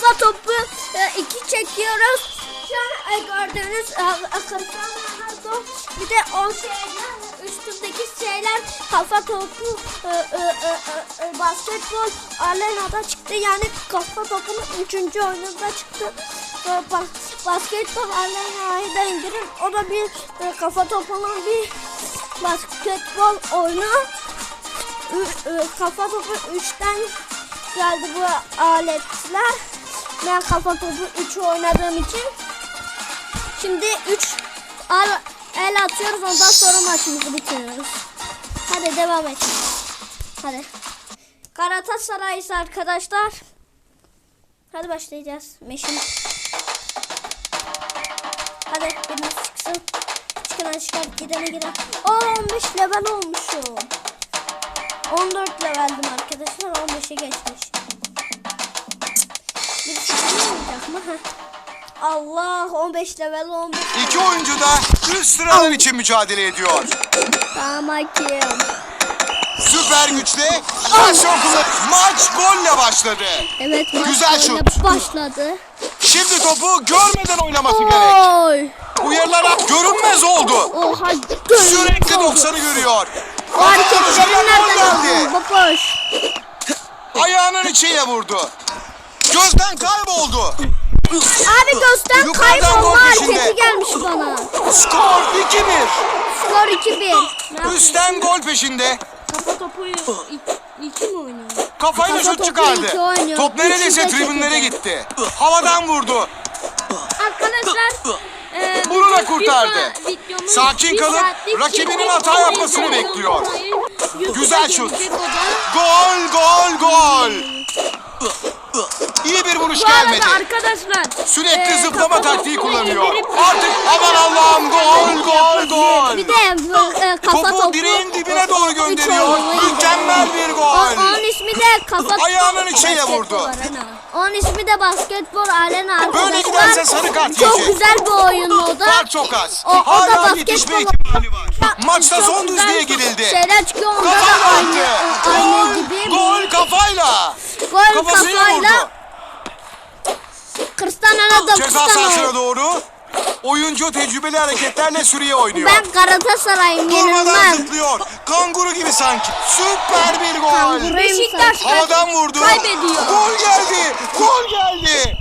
kafa topu e, iki çekiyoruz. Şu an e, gördüğünüz e, e, Ronaldo bir de o şeyler üstündeki şeyler kafa topu e, e, e, e, e, basketbol arenada çıktı. Yani kafa topunun üçüncü oyununda çıktı. E, bas- basketbol arenayı da indirin. O da bir e, kafa topunun bir basketbol oyunu. Ü- e, kafa topu 3'ten geldi bu aletler. Ben kafa topu 3 oynadığım için. Şimdi 3 al, el atıyoruz ondan sonra maçımızı bitiriyoruz. Hadi devam et. Hadi. Galatasaray arkadaşlar. Hadi başlayacağız. Meşin. Hadi biriniz çıksın. Çıkın hadi çıkar gidene gider. Aa 15 level olmuşum. 14 leveldim arkadaşlar 15'e geçmiş. Allah 15 level 15. İki oyuncu da üst sıralar için mücadele ediyor. Tamam hakim. Süper güçle aksiyon kullan. Maç golle başladı. Evet maç Güzel şut. başladı. Şimdi topu görmeden oynaması gerek. Oy. Uyarılara görünmez oldu. Oha. Sürekli 90'ı görüyor. Gol nereden geldi. Baboş. Ayağının içiyle vurdu. Gözden kayboldu. Abi Yukarıdan kaybolma gol peşinde. hareketi gelmiş bana. Skor 2-1. Skor 2-1. Üstten gol peşinde. Kafa topu iki mi oynuyor? Kafayla Kafa şut topu çıkardı. iki oynuyor. Top neredeyse Üçü de tribünlere çekildi. gitti. Havadan vurdu. Arkadaşlar e, Bunu da kurtardı. Sakin bir saatlik rakibinin hata yapmasını bekliyor. unutmayın. YouTube'a Güzel şut. gelecek o da. Gol gol gol. İyi bir vuruş Bu arada gelmedi. arkadaşlar Sürekli e, zıplama taktiği kullanıyor. indirip- Artık aman Allah'ım gol gol gol. Bir de bu, e, kafa Topu topu. direğin dibine doğru gönderiyor. Mükemmel bir O, gol. onun ismi de kafa Ayağının Basketbol vurdu. arena. Onun ismi de basketbol arena arkadaşlar. Böyle giderse sarı kart Çok yiyecek. güzel bir oyun o da. Fark çok az. O- o da Hala basketbol- yetişme ihtimali var. Maçta Çok son güzel düzlüğe girildi. Şeyler çıkıyor onda da Kafayla aynı, attı. aynı Gol, gibi. gol kafayla. Gol Kafasıyla kafayla. vurdu. Cristiano da Ceza sahasına doğru. Oyuncu tecrübeli hareketlerle sürüye oynuyor. Ben Galatasaray'ım Durmadan yenilmem. zıplıyor. Kanguru gibi sanki. Süper bir gol. Kanguru. Beşiktaş Havadan vurdu. kaybediyor. Gol geldi. Gol geldi.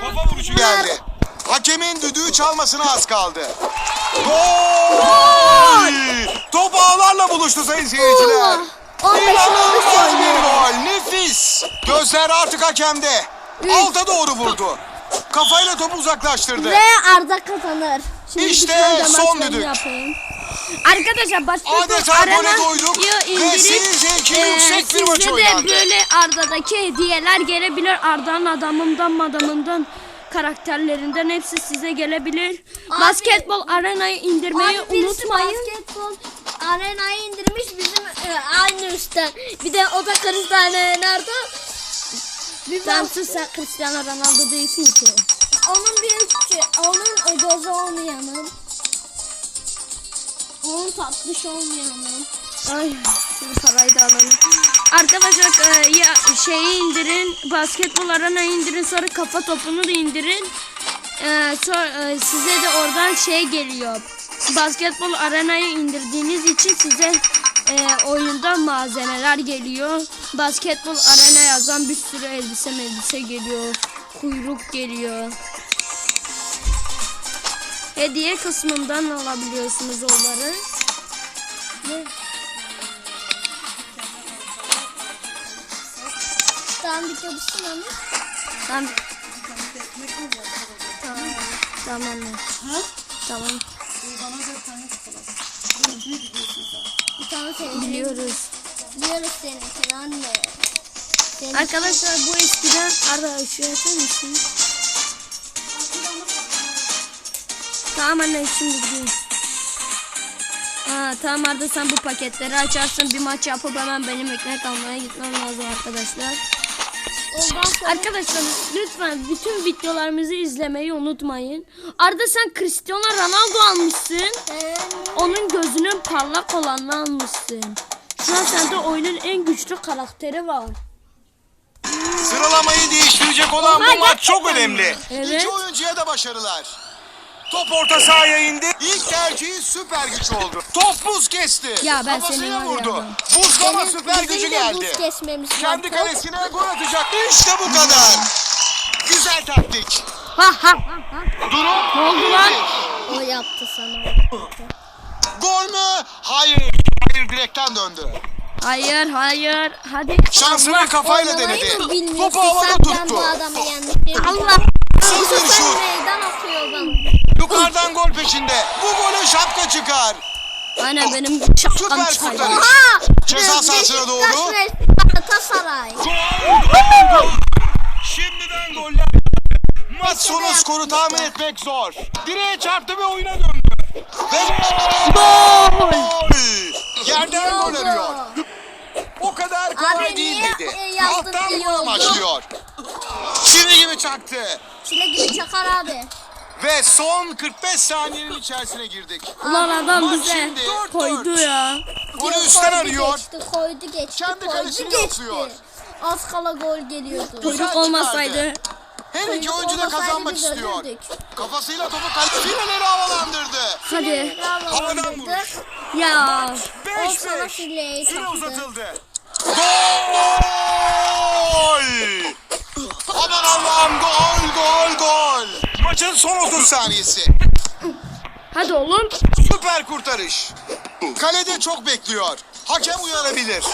Kafa vuruşu geldi. Hakemin düdüğü çalmasına az kaldı. Gol! Top ağlarla buluştu sayın seyirciler. Allah! 15 olmuş İnanılmaz bir gol. Nefis. Gözler artık hakemde. Alta doğru vurdu. Kafayla topu uzaklaştırdı. Ve Arda kazanır. Şimdi İşte son düdük. yapayım. Arkadaşlar basketbol Adeta arena doyduk ve indirip senin zevkine e, yüksek bir maç oynandı. de böyle Arda'daki hediyeler gelebilir. Arda'nın adamından madamından karakterlerinden hepsi size gelebilir. Abi- Basketbol arenayı indirmeyi Abi unutmayın. basketbol arenayı indirmiş bizim e, aynı üstten. Bir de o da Cristiano Ronaldo. Bir Sen Cristiano Ronaldo değilsin ki. onun bir onun gözü olmayanın. Onun tatlış olmayanın. Ay şimdi parayı da alalım. Arkadaşlar e, ya şeyi indirin, basketbol arenayı indirin, sonra kafa topunu da indirin. E, sonra, e, size de oradan şey geliyor. Basketbol arenayı indirdiğiniz için size e, oyunda malzemeler geliyor. Basketbol arena yazan bir sürü elbise elbise geliyor. Kuyruk geliyor. Hediye kısmından alabiliyorsunuz onları. Tamam bitirmişsin onu. Tamam. Tamam. Tamam anne. Tamam. Bir tane senin. Biliyoruz. Biliyoruz seni anne. Senin Arkadaşlar bu eskiden Arda şu yapar mısın? Tamam anne şimdi gidiyorum. Ha, tamam Arda sen bu paketleri açarsın bir maç yapıp hemen benim ekmek almaya gitmem lazım arkadaşlar. Ondan sonra Arkadaşlar lütfen bütün videolarımızı izlemeyi unutmayın. Arda sen Cristiano Ronaldo almışsın. Onun gözünün parlak olanını almışsın. Şu an sende oyunun en güçlü karakteri var. Sıralamayı değiştirecek olan bu maç çok önemli. Evet. İki oyuncuya da başarılar. Top orta sahaya indi. İlk tercihi süper güç oldu. Top buz kesti. Ya ben senin ya vurdu. Buzlama Bizim- süper gücü geldi. buz kesmemiz Kendi lazım. kalesine gol atacak. İşte bu kadar. Güzel taktik. Ha ha ha. Durum Ne oldu lan? O yaptı sana. Gol mü? Hayır. Hayır direkten döndü. Hayır hayır. Hadi. Şansını kafayla Oynamayı denedi. mı bilmiyorsun Topu havada sen ben bu tuttu. adamı yendim. Allah. Bir Sen şut? meydan atıyor bana. Yukarıdan gol peşinde. Bu golü şapka çıkar. Aynen benim şapkam Süper çıkardı. kurtarış. Oha! Ceza sahasına doğru. Galatasaray. Gol, gol, gol. Şimdiden goller. Maç sonu skoru tahmin etmek zor. Direğe çarptı ve oyuna döndü. Ve Gol. Yerden gol arıyor. O kadar kolay Abi değil niye, dedi. e, yaptın, Alttan gol oldu. amaçlıyor. Çivi gibi çaktı. Çile gibi çakar abi. Ve son 45 saniyenin içerisine girdik. Ulan adam Maç bize şimdi dört koydu dört. ya. Golü Koydu üstten arıyor. Geçti, koydu geçti, Kendi koydu kalesini geçti. yapıyor. Az kala gol geliyordu. Güzel Kuyruk olmasaydı. Her iki Kuyruk oyuncu da olmasaydı kazanmak biz istiyor. ölürdük. Kafasıyla topu kaleye fileleri havalandırdı. Hadi. Havadan vuruş. Ya. O sana 5-5. fileyi Süre uzatıldı. Gol! Son 30 saniyesi. Hadi oğlum. Süper kurtarış. Kalede çok bekliyor. Hakem uyarabilir.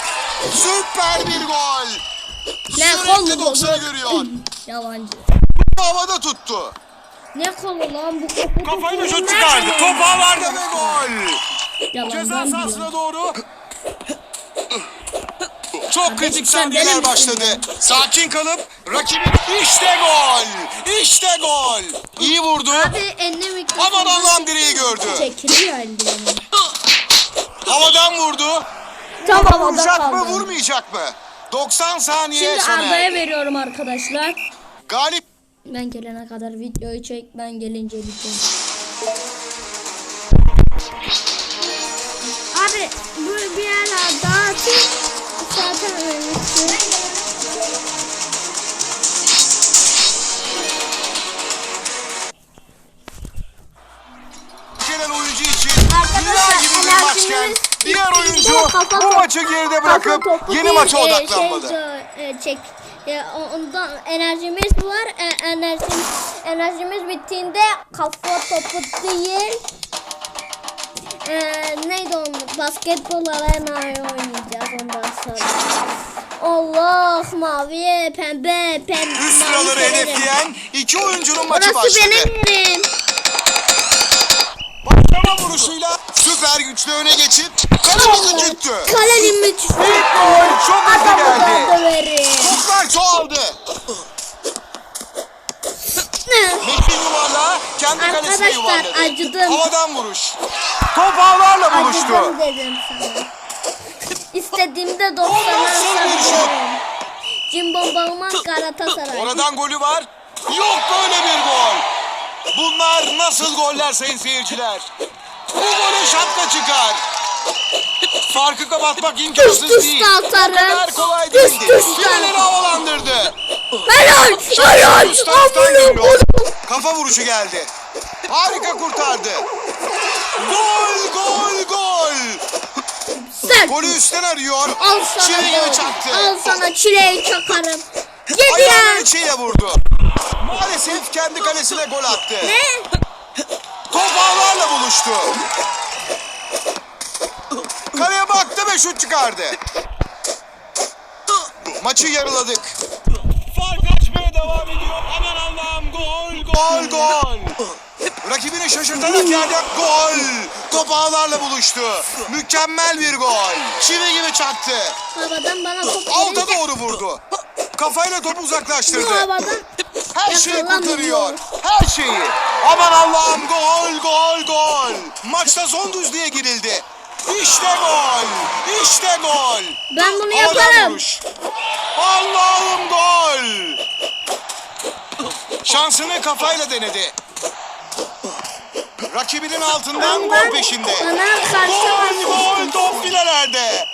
Süper bir gol. Ne Sürekli kol mu 90'ı görüyor. Yalancı. Havada tuttu. Ne kolu lan bu? Kafayla şut çıkardı. Top ağlarda ve gol. Ceza Yalandan diyor. sahasına doğru. Çok kritik saniyeler başladı. Sakin kalıp rakibin işte gol. İşte gol. İyi vurdu. Abi eline mikrofonu. Aman Allah'ım direği gördü. Çekiliyor eldiveni. Havadan vurdu. Tam havada Vuracak mı vurmayacak mı? 90 saniye Şimdi sona Arda'ya erdi. veriyorum arkadaşlar. Galip Ben gelene kadar videoyu çek. Ben gelince biteceğim. Abi bu bir ara. Zaten geride bırakıp yeni maça e, odaklanmalı. Şey, e, çek. E, ondan enerjimiz var. E, enerjimiz, enerjimiz bittiğinde kafa topu değil. E, neydi onun? Basketbol arena oynayacağız ondan sonra. Allah mavi pembe pembe. Üst sıraları hedefleyen iki oyuncunun maçı Orası başladı. benim yerim. Başlama vuruşuyla süper güçlü öne geçip kalemizi tüttü. Kalenin müthiş. İlk gol çok hızlı geldi. Toplar çoğaldı. Meşin yuvarlağı kendi kalesine Arkadaşlar, yuvarladı. acıdım. Havadan vuruş. Top ağlarla buluştu. Acıdım dedim sana. İstediğimde Olmaz 90'a bir şut. sarıyorum. Cimbom Bağman Galatasaray. Oradan golü var. Yok böyle bir gol. Bunlar nasıl goller sayın seyirciler? Bu golü şapka çıkar. Farkı kapatmak imkansız üste değil. O kadar kolay Üst değildi. Fileleri havalandırdı. Helal! Helal! Geliyor. Kafa vuruşu geldi. Harika kurtardı. Gol gol gol. Sen Golü üstten arıyor. al sana gol. çaktı. Al sana çileyi çakarım. Yedi ya. içiyle vurdu. Maalesef kendi kalesine gol attı. Ne? Top ağlarla buluştu. Kaleye baktı ve şut çıkardı. Maçı yarıladık. Fark açmaya devam ediyor. Aman Allah'ım gol gol gol. Rakibini şaşırtarak yerden gol. Top ağlarla buluştu. Mükemmel bir gol. Çivi gibi çaktı. Havadan bana top Alta doğru vurdu. Kafayla topu bu uzaklaştırdı. havadan Her şeyi kurtarıyor. Her şeyi. Aman Allah'ım gol gol gol. Maçta son düzlüğe girildi. İşte gol. İşte gol. ben bunu yaparım. Allah'ım gol. Şansını kafayla denedi. Rakibinin altından gol peşinde. Gol gol top filelerde.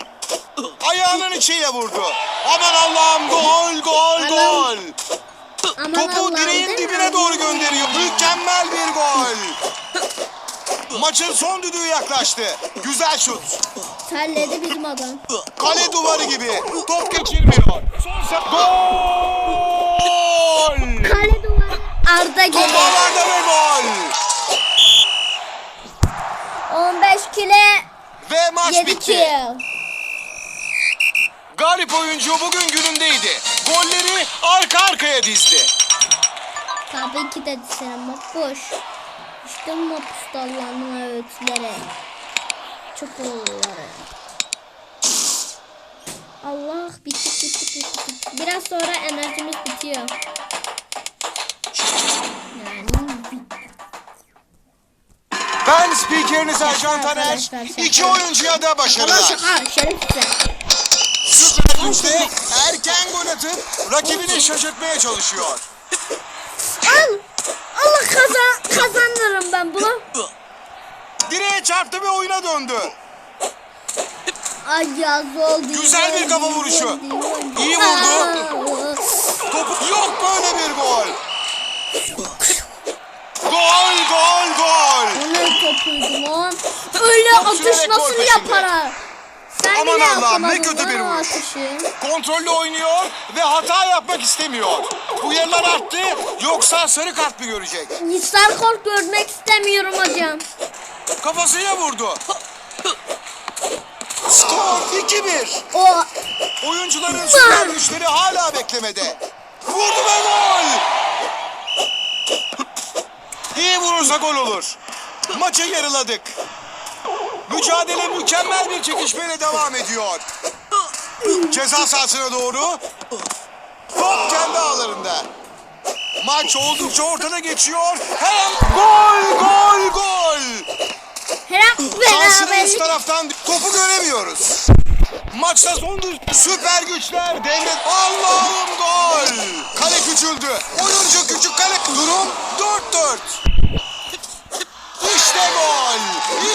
Ayağının içiyle vurdu. Aman Allah'ım gol gol gol. Aman Topu Allah'ım, direğin değil mi? dibine doğru gönderiyor. Mükemmel bir gol. Maçın son düdüğü yaklaştı. Güzel şut. Terledi bizim adam. Kale duvarı gibi. Top geçirmiyor. Son se- Gol! Kale duvarı. Arda Top geliyor. ağlarda ve gol. 15 kile Ve maç 7 bitti. kill. Galip oyuncu bugün günündeydi. Golleri arka arkaya dizdi. Tabii ki de sen bak boş. İşte mapus dallanma öğütleri. Çukurları. Allah bittik bittik bittik. Biraz sonra enerjimiz bitiyor. Ben spikeriniz Ercan Taner. İki oyuncuya da Ama başarılar. şaka şerefsiz. Güçte erken gol atıp rakibini şaşırtmaya çalışıyor. Al. Allah kazan kazanırım ben bunu. Direğe çarptı ve oyuna döndü. Ay yaz oldu. Güzel bir kafa vuruşu. İyi vurdu. Topu yok böyle bir gol. Gol gol gol. Ne topuydu lan? Öyle Top atış sürerek nasıl gol peşinde. yapar ha? Sen Aman bile Allah'ım, ne kötü bir vuruş. atışı. Kontrollü oynuyor ve hata yapmak istemiyor. Uyarılar arttı yoksa sarı kart mı görecek? Nissan kort görmek istemiyorum hocam. Kafasıyla vurdu. Skor 2-1. O Oyuncuların süper güçleri hala beklemede. Vurdu ve gol. İyi vurursa gol olur. Maçı yarıladık. Mücadele mükemmel bir çekişmeyle devam ediyor. Ceza sahasına doğru. Top kendi ağlarında. Maç oldukça ortada geçiyor. Hem gol gol gol. her an beraber taraftan topu göremiyoruz. Maçta son düz süper güçler devre. Allah'ım gol. Kale küçüldü. Oyuncu küçük kale. Durum 4-4. İşte gol.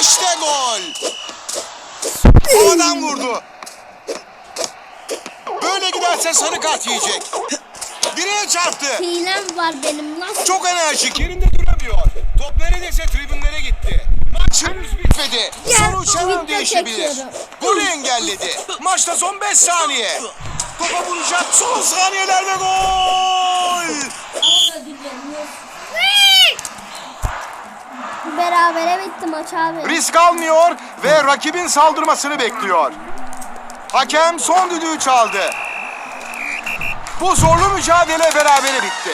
İşte gol. Havadan vurdu. Böyle giderse sarı kart yiyecek. Direğe çarptı. hilem var benim nasıl? Çok enerjik yerinde duramıyor. Top neredeyse tribünlere gitti. Maç henüz bitmedi. Ya, Sonuç her an değişebilir. Golü engelledi. Maçta son 5 saniye. Topa vuracak son saniyeler ve gol. Berabere bitti maç abi. Risk almıyor ve rakibin saldırmasını bekliyor. Hakem son düdüğü çaldı. Bu zorlu mücadele berabere bitti.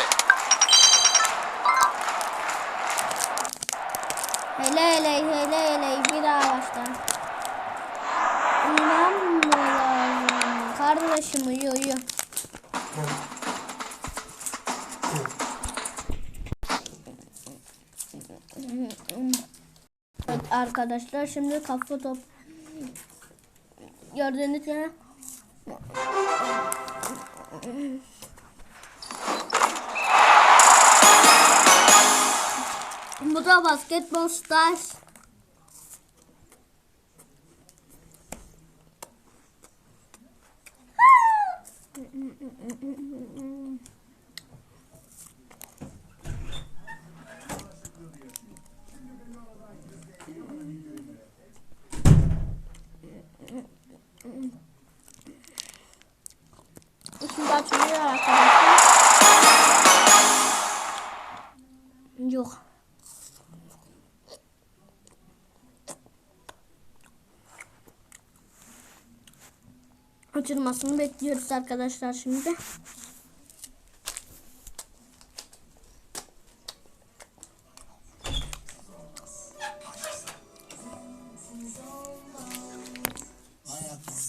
Hele hele hele hele bir daha baştan. İnanmıyorum. Kardeşim uyu uyu. Evet arkadaşlar şimdi kafa top gördüğünüz gibi bu da basketbol stars Şimdi açılıyor arkadaşlar. Yok. Açılmasını bekliyoruz arkadaşlar şimdi.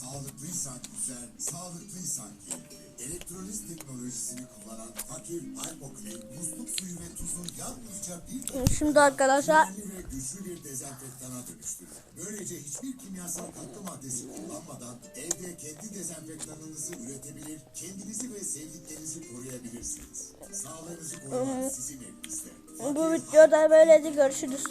Sağlıklıysan güzel, sağlıklıysan keyifli. Elektroliz teknolojisini kullanan fakir Hypoclean musluk suyu ve tuzu yalnızca bir Şimdi arkadaşlar ve güçlü bir dezenfektana dönüştürür. Böylece hiçbir kimyasal katkı maddesi kullanmadan evde kendi dezenfektanınızı üretebilir, kendinizi ve sevdiklerinizi koruyabilirsiniz. Sağlığınızı korumak sizin elinizde. bu videoda böylece görüşürüz.